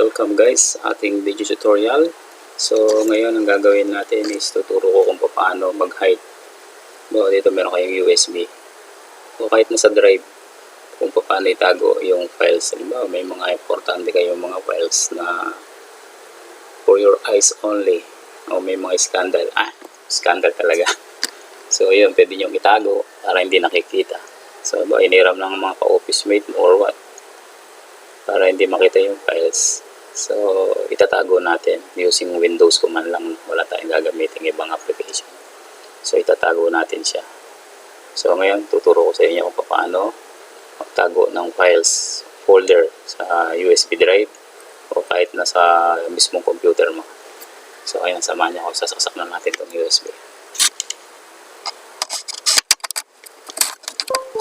welcome guys sa ating video tutorial. So ngayon ang gagawin natin is tuturo ko kung paano mag-hide. Bo, dito meron kayong USB. O kahit nasa drive kung paano itago yung files. Halimbawa may mga importante kayong mga files na for your eyes only. O may mga scandal. Ah, scandal talaga. So yun, pwede nyo itago para hindi nakikita. So ba, iniram ng mga ka-office mate mo or what para hindi makita yung files. So, itatago natin using Windows command lang. Wala tayong gagamitin ibang application. So, itatago natin siya. So, ngayon, tuturo ko sa inyo kung paano magtago ng files folder sa USB drive o kahit nasa mismong computer mo. So, ayan, samahan niyo ako. Sasaksak na natin itong USB.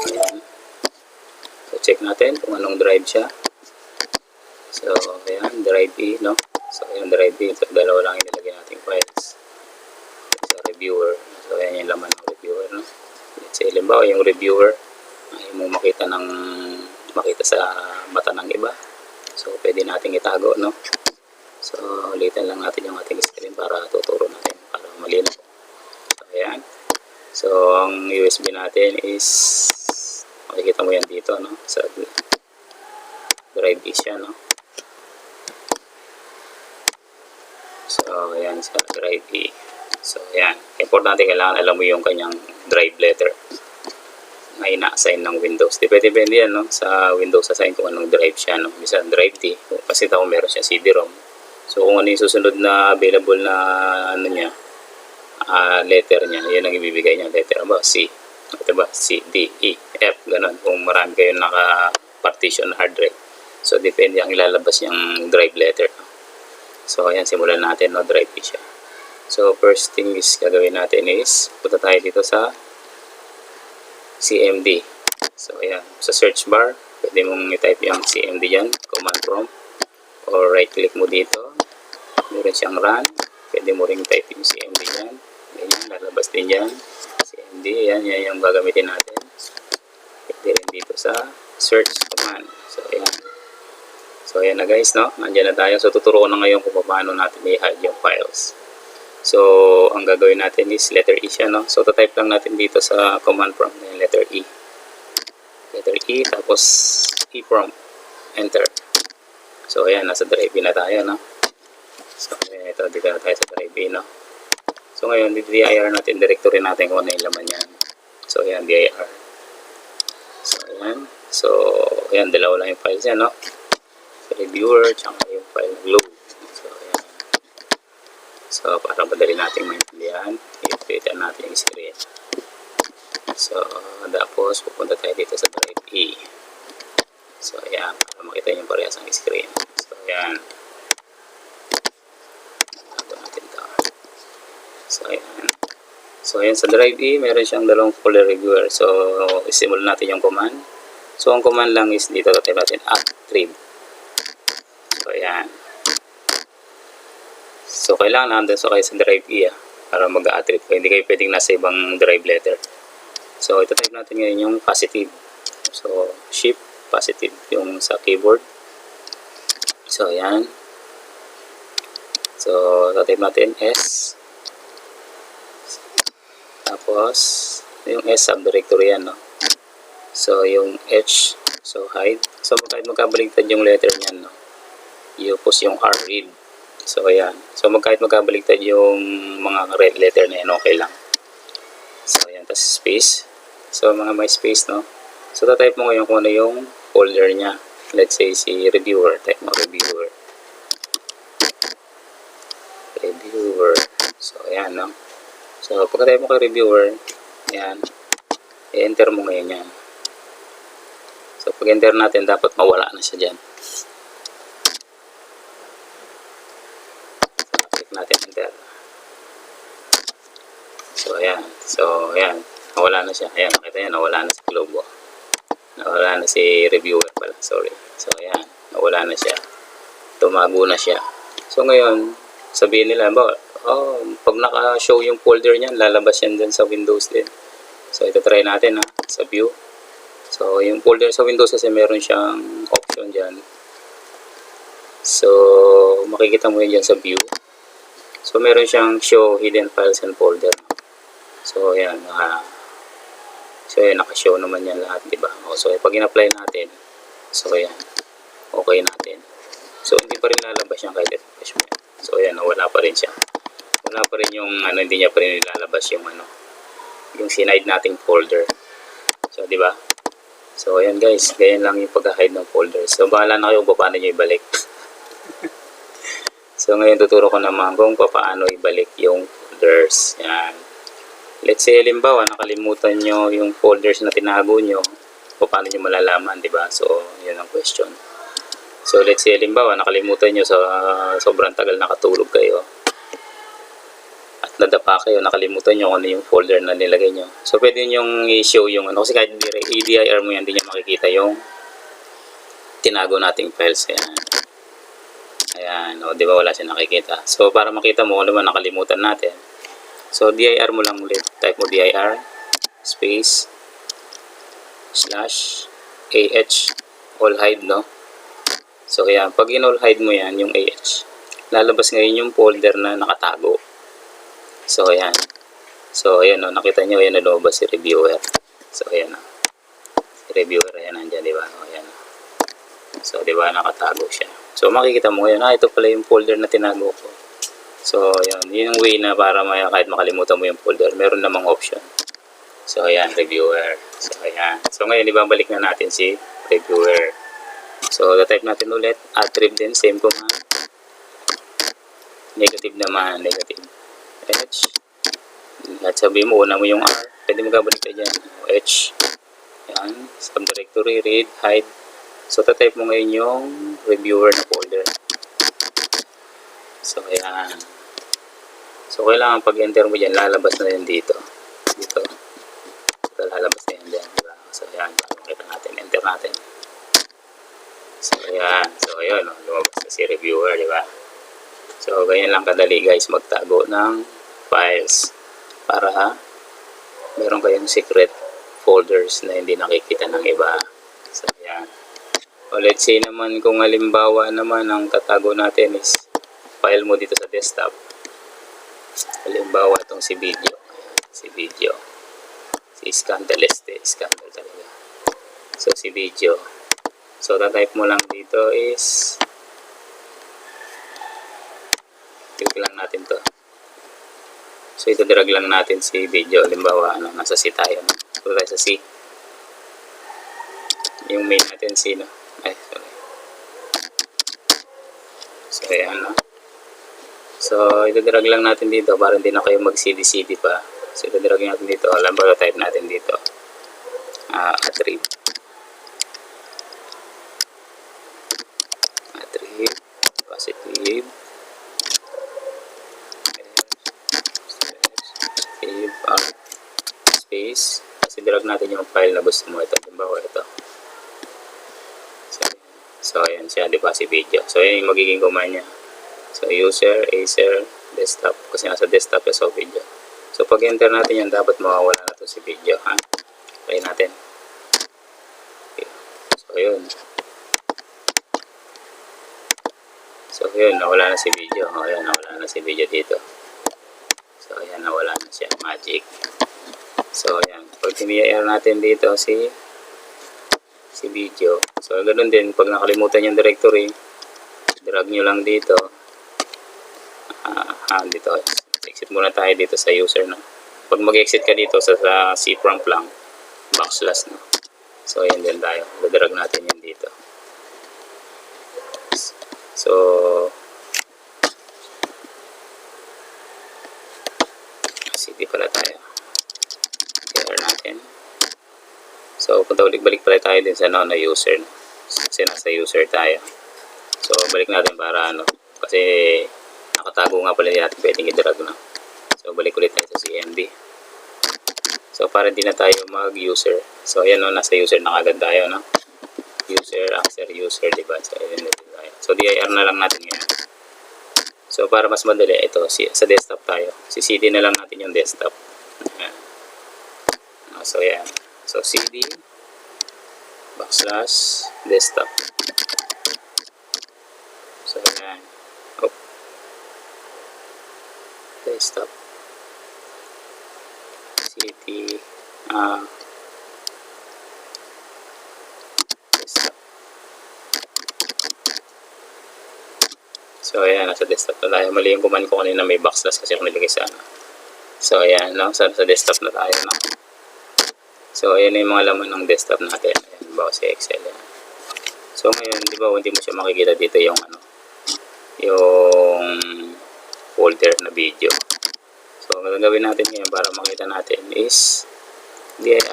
Ayan. So, check natin kung anong drive siya. So, ayan, drive E, no? So, ayan, drive E. So, dalawa lang inilagay nating files. Sa reviewer. So, ayan yung laman ng reviewer, no? Let's say, halimbawa, yung reviewer, ay mo makita ng, makita sa mata ng iba. So, pwede nating itago, no? So, ulitin lang natin yung ating screen para tuturo natin, para malinaw. So, ayan. So, ang USB natin is, makikita mo yan dito, no? Sa drive E siya, no? So, ayan sa drive E. So, ayan. Importante kailangan alam mo yung kanyang drive letter na ina-assign ng Windows. Depende depende yan, no? Sa Windows assign kung anong drive siya, no? Bisa drive D. Kasi tao meron siya CD-ROM. So, kung ano yung susunod na available na ano niya, ah, letter niya, yun ang ibibigay niya letter. Ba, C. Ito ba? C, D, E, F. Ganon. Kung marami kayong naka-partition na hard drive. So, depende ang ilalabas niyang drive letter. So, ayan, simulan natin, no, drive E siya. So, first thing is gagawin natin is, punta tayo dito sa CMD. So, ayan, sa search bar, pwede mong i-type yung CMD dyan, command prompt, or right-click mo dito, meron siyang run, pwede mo ring type yung CMD dyan, ganyan, lalabas din dyan, CMD, yan, yan yung gagamitin natin. Pwede rin dito sa search command. So, ayan, So, ayan na guys, no? Nandiyan na tayo. So, tuturo ko na ngayon kung paano natin i-hide yung files. So, ang gagawin natin is letter E siya, no? So, type lang natin dito sa command prompt na letter E. Letter E, tapos E prompt. Enter. So, ayan, nasa drive na tayo, no? So, ayan, ito, dito na tayo sa drive E, no? So, ngayon, dir natin, directory natin kung ano yung laman yan. So, ayan, dir. So, ayan. So, ayan, dalawa lang yung files yan, no? Reviewer, tsaka yung file load. So, ayan. So, para madali natin maintindihan, i-create natin yung screen. So, tapos, pupunta tayo dito sa drive E. So, ayan, para makita yung parehas ang screen. So, ayan. So, ayan. So, ayan, sa drive E, meron siyang dalawang folder reviewer. So, isimulan natin yung command. So, ang command lang is dito, tayo natin attrib. So, ayan. So, kailangan nandun sa kayo sa drive E ah, para mag-attrib kayo. Hindi kayo pwedeng nasa ibang drive letter. So, ito type natin ngayon yung positive. So, shift, positive yung sa keyboard. So, ayan. So, type natin S. Tapos, yung S subdirectory yan, no? So, yung H, so hide. So, kahit magkabaligtad yung letter niyan, no? i-post yung R read. So, ayan. So, mag, kahit magkabaligtad yung mga red letter na yan, okay lang. So, ayan. Tapos, space. So, mga may space, no? So, tatype mo ngayon kung ano yung folder niya. Let's say, si reviewer. Type mo reviewer. Reviewer. So, ayan, no? So, pagka-type mo kay reviewer, ayan. I-enter mo ngayon yan. So, pag-enter natin, dapat mawala na siya dyan. click natin enter. So, ayan. So, ayan. Nawala na siya. Ayan, nakita niya, nawala na si Globo. Nawala na si reviewer pala. Sorry. So, ayan. Nawala na siya. Tumago na siya. So, ngayon, sabihin nila, ba, oh, pag naka-show yung folder niyan, lalabas yan dun sa Windows din. So, ito try natin ha, sa view. So, yung folder sa Windows kasi meron siyang option dyan So, makikita mo yan dyan sa view. So, meron siyang show hidden files and folder. So, ayan. ah so, ayan. Naka-show naman yan lahat, di ba? O, so, pag in-apply natin, so, ayan. Okay natin. So, hindi pa rin lalabas yan kahit refresh mo. So, ayan. Wala pa rin siya. Wala pa rin yung, ano, hindi niya pa rin ilalabas yung, ano, yung sinide nating folder. So, di ba? So, ayan guys. Ganyan lang yung pag-hide ng folder. So, bahala na kayo kung paano nyo ibalik. so, ngayon tuturo ko naman kung paano ibalik yung folders. Yan. Let's say, halimbawa, nakalimutan nyo yung folders na tinago nyo. Paano nyo malalaman, di ba? So, yun ang question. So, let's say, halimbawa, nakalimutan nyo sa sobrang tagal nakatulog kayo. At nadapa kayo, nakalimutan nyo ano yung folder na nilagay nyo. So, pwede nyo i-show yung ano. Kasi kahit EDIR mo yan, hindi nyo makikita yung tinago nating files. Ayan. Ayan. O, di ba wala siya nakikita. So, para makita mo kung ano nakalimutan natin. So, DIR mo lang ulit. Type mo DIR space slash AH all hide, no? So, ayan. Pag in-all hide mo yan, yung AH, lalabas ngayon yung folder na nakatago. So, ayan. So, ayan, no? nakita nyo, ayan, na lumabas si reviewer. So, ayan, no? si reviewer, ayan, nandyan, di ba? O, ayan? So, di ba, nakatago siya. So, makikita mo ngayon, ah, ito pala yung folder na tinago ko. So, ayan, yun yung way na para maya, kahit makalimutan mo yung folder, meron namang option. So, ayan, reviewer. So, ayan. So, ngayon, ibabalik na natin si reviewer. So, type natin ulit. Attrib din, same command. Negative naman, negative. H. At sabi mo, una mo yung R. Pwede mo gabalik ka dyan. H. Yan. Subdirectory, read, hide. So, tatype mo ngayon yung reviewer na folder. So, ayan. So, kailangan pag-enter mo dyan, lalabas na yun dito. Dito. So, lalabas na yun dyan. Diba? So, ayan. Pakita natin. Enter natin. So, ayan. So, ayun. Oh, lumabas na si reviewer, di ba? So, ganyan lang kadali guys magtago ng files para ha, meron kayong secret folders na hindi nakikita ng iba. So, ayan. O, let's say naman kung halimbawa naman ang tatago natin is file mo dito sa desktop. Halimbawa itong si video. Si video. Si Scandaleste. Scandal talaga. So, si video. So, type mo lang dito is click lang natin to. So, ito drag lang natin si video. Halimbawa, ano, nasa C tayo. Punta tayo sa C. Yung main natin C, no? Ay, sorry. So, ayan, no? So, ito drag lang natin dito para hindi na kayo mag-CD-CD pa. So, ito drag natin dito. Halimbawa, type natin dito. Ah, attrib. Attrib. Positive. save R space kasi drag natin yung file na gusto mo ito halimbawa ito so, so ayan siya di ba si video so ayan yung magiging command niya so user acer desktop kasi nasa desktop yung so video so pag enter natin yan dapat mawawala na to si video ha try natin okay. so yun so yun nawala na si video o ayan nawala na si video dito So, ayan, nawala na siya. Magic. So, ayan. Pag tiniyayar natin dito si si video. So, ganoon din. Pag nakalimutan yung directory, drag nyo lang dito. Ah, ah, dito. Exit muna tayo dito sa user na. Pag mag-exit ka dito sa, sa C prompt lang, backslash no. So, ayan din tayo. Dadrag natin yan dito. So, city pala tayo. Share natin. So, punta ulit-balik pala tayo din sa no, na user. Kasi nasa user tayo. So, balik natin para ano. Kasi nakatago nga pala natin pwedeng i-drag no. So, balik ulit tayo sa CMD. So, para hindi na tayo mag-user. So, ayan no, nasa user na kagad tayo no. User, after user, diba? So, ayan na tayo. So, DIR na lang natin ngayon. So, para mas madali, ito, si, sa desktop tayo. Si CD na lang natin yung desktop. Ayan. Ah, So, yan. So, CD backslash desktop. So, Ayan. Oh. Desktop. City. Ah. desktop. So, ayan, nasa desktop na tayo. Mali yung command ko kanina may backslash kasi ako nilagay sa ano. So, ayan, no? Sa, sa desktop na tayo, no? So, ayan yung mga laman ng desktop natin. Ayan, bawa sa Excel. Ayan. So, ngayon, di ba, hindi mo siya makikita dito yung ano, yung folder na video. Ang gagawin natin ngayon para makita natin is dir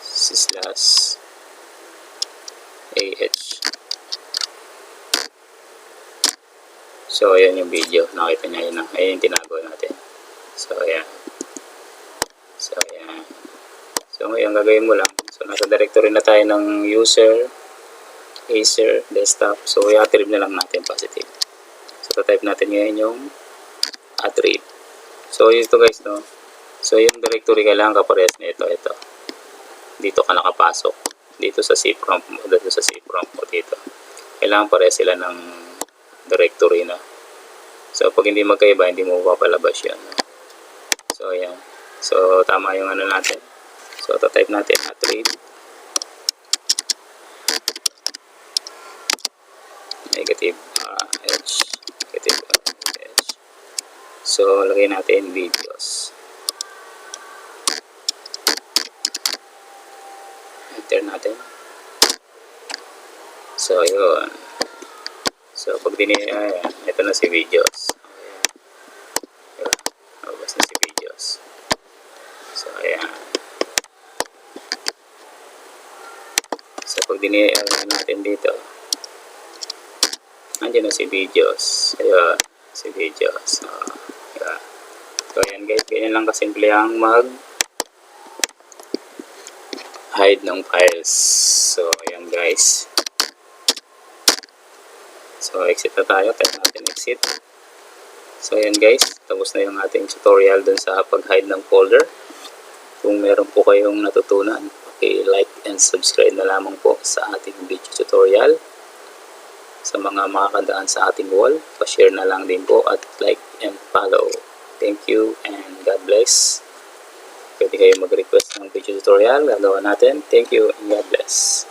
slash ah So, ayan yung video. Nakita niya yun. Ayan yung tinago natin. So, ayan. So, ayan. So, ngayon, gagawin mo lang. So, nasa directory na tayo ng user, Acer, desktop. So, i-attrib na lang natin positive. So, type natin ngayon yung attrib. So, ito guys, no? So, yung directory kailangan kaparehas na ito, ito. Dito ka nakapasok. Dito sa cprompt mo, dito sa cprompt mo dito. Kailangan parehas sila ng directory na. So, pag hindi magkaiba, hindi mo papalabas yan. So, ayan. So, tama yung ano natin. So, type natin attrib. Negative uh, h. So, lagay natin videos. Enter natin. So, yun. So, pag dini, ayan, ito na si videos. Ayan. Diba? Labas na si videos. So, ayan. So, pag dini, ayan natin dito, nandiyan na si videos. Ayun, si videos. So, diba? So, ayan guys, ganyan lang kasimple ang mag hide ng files. So, ayan guys. So, exit na tayo. Type natin exit. So, ayan guys. Tapos na yung ating tutorial dun sa pag-hide ng folder. Kung meron po kayong natutunan, like and subscribe na lamang po sa ating video tutorial. Sa mga makakadaan sa ating wall, pa-share na lang din po at like and follow. Thank you and God bless. Pwede kayo mag-request ng video tutorial. Gagawa natin. Thank you and God bless.